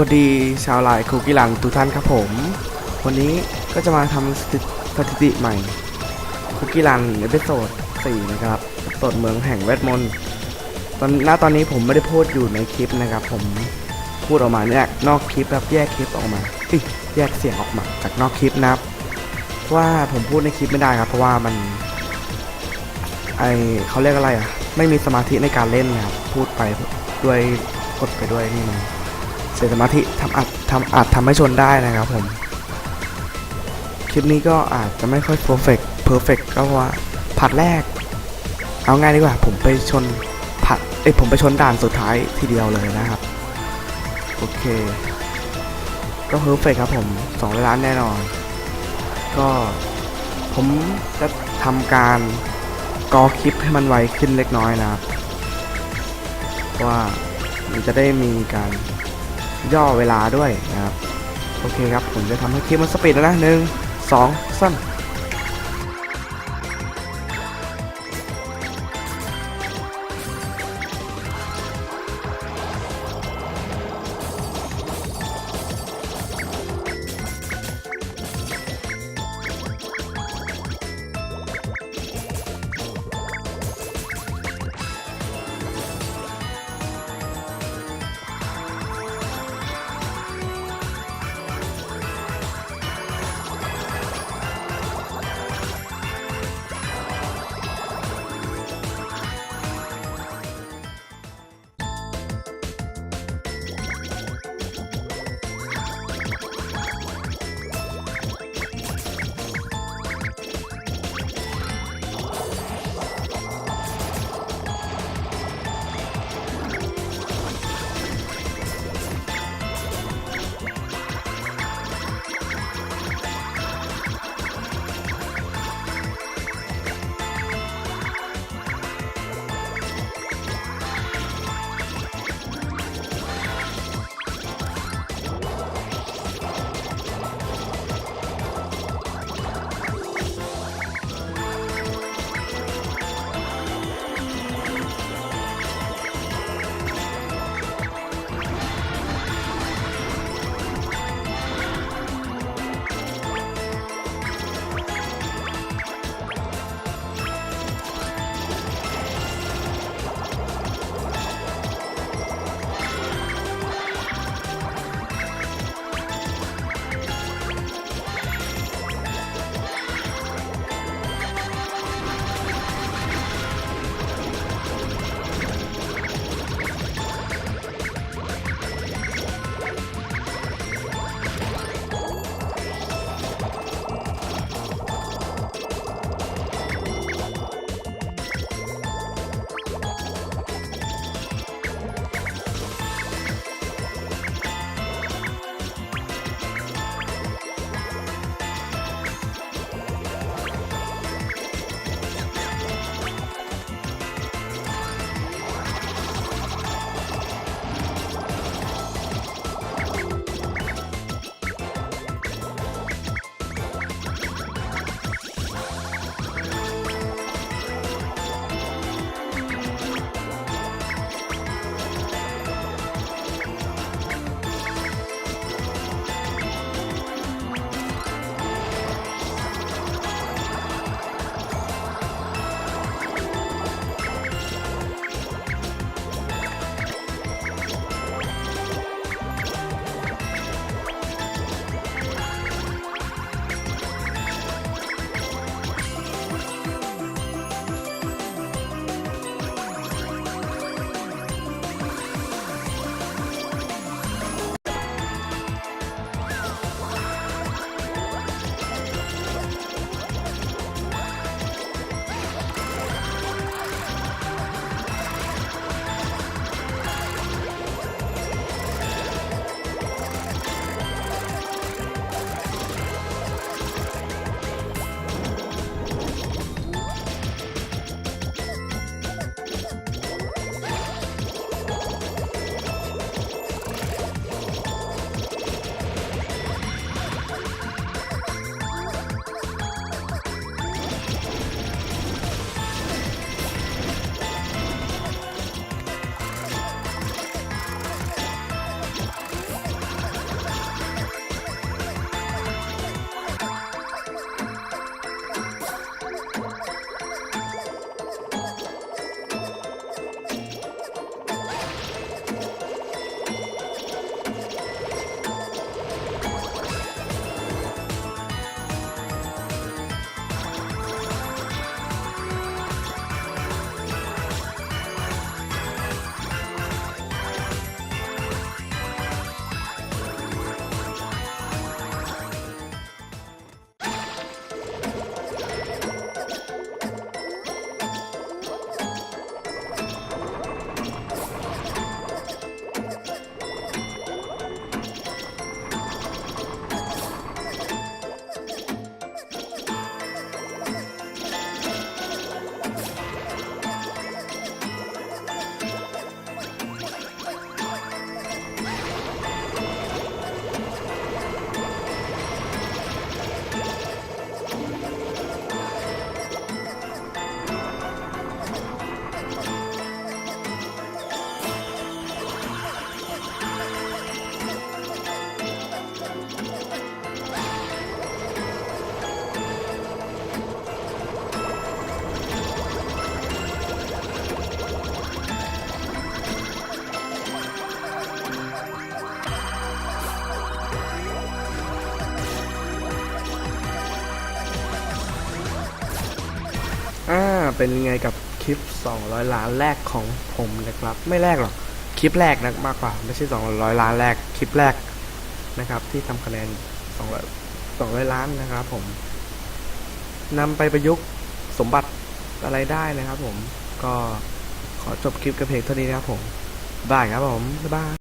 วัสดีชาวไลน์คุกกี้รันทุกท่านครับผม วันนี้ก็จะมาทำสถิสถิติใหม่ คุกกี้รันเอพิโซด4นะครับตดเมืองแห่งเวทมนต์ตอนณตอนนี้ผมไม่ได้พูดอยู่ในคลิปนะครับ ผมพูดออกมาเนี่ยนอกคลิปแบบแยกคลิปออกมาเอ้ยแยกเสียงออกมาจากนอกคลิปนะครับว่าผมพูดในคลิปไม่ได้ครับ เพราะว่ามันไอเขาเรียกอะไรอะ ไม่มีสมาธิในการเล่นนะครับพูดไปด้วยกดไปด้วยนี่มัน เสียสมาธิทำอาจทำอาจทำให้ชนได้นะครับผม คลิปนี้ก็อาจจะไม่ค่อย perfect perfect ก็เพราะว่าผัดแรก เอาง่ายดีกว่า ผมไปชนผัดเอ้ผมไปชนด่านสุดท้ายทีเดียวเลยนะครับ โอเค ก็ perfect ครับผมสองล้านแน่นอน ก็ผมจะทำการกอคลิปให้มันไวขึ้นเล็กน้อยนะครับว่ามันจะได้มีการ ย่อเวลาด้วยนะครับ โอเคครับ ผมจะทำให้คลิปมันสปีดแล้วนะหนึ่งสองสาม เป็นยังไงกับคลิป 200 ล้านแรกของผมนะครับ ไม่แรกหรอกคลิปแรกนะมากกว่า ไม่ใช่ 200 ล้านแรกคลิปแรกนะครับ ที่ทำคะแนน 200 200 ล้านนะครับผมนำไปประยุกต์สมบัติอะไรได้นะครับผมก็ขอจบคลิปกับเพลงเท่านี้นะครับผมบายครับผมบ๊ายบาย